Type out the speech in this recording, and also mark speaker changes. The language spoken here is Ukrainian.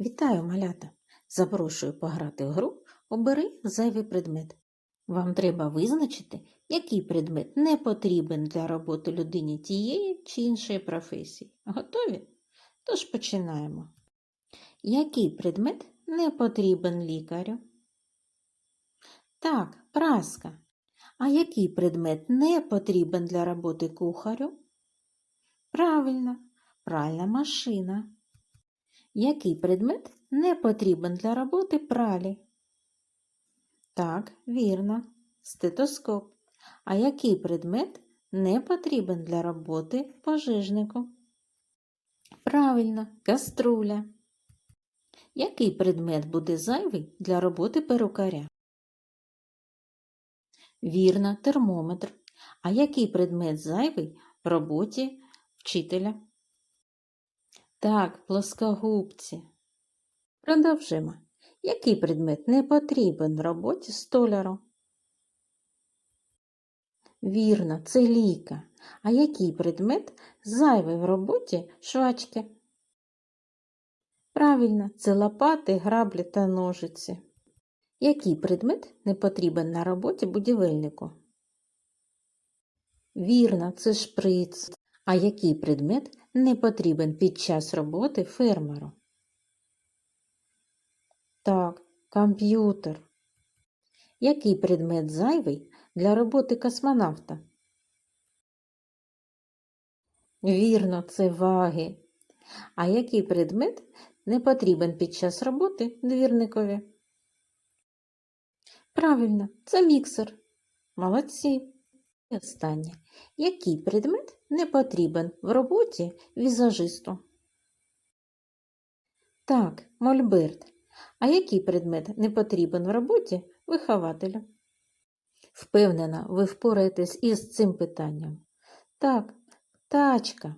Speaker 1: Вітаю, малята! Запрошую пограти в гру Обери зайвий предмет. Вам треба визначити, який предмет не потрібен для роботи людині тієї чи іншої професії. Готові? Тож починаємо. Який предмет не потрібен лікарю? Так, праска. А який предмет не потрібен для роботи кухарю? Правильно, пральна машина. Який предмет не потрібен для роботи пралі? Так, вірно, стетоскоп. А який предмет не потрібен для роботи пожежнику? Правильно, каструля. Який предмет буде зайвий для роботи перукаря? Вірно, термометр. А який предмет зайвий в роботі вчителя? Так, плоскогубці. Продовжимо. Який предмет не потрібен в роботі столяру? Вірно, це ліка. А який предмет зайвий в роботі швачки? Правильно, це лопати, граблі та ножиці. Який предмет не потрібен на роботі будівельнику? Вірно, це шприц. А який предмет не потрібен під час роботи фермеру? Так, комп'ютер. Який предмет зайвий для роботи космонавта? Вірно, це ваги. А який предмет не потрібен під час роботи двірникові? Правильно, це міксер. Молодці. І останнє. Який предмет не потрібен в роботі візажисту? Так, мольберт. А який предмет не потрібен в роботі вихователю? Впевнена, ви впораєтесь із цим питанням. Так, тачка.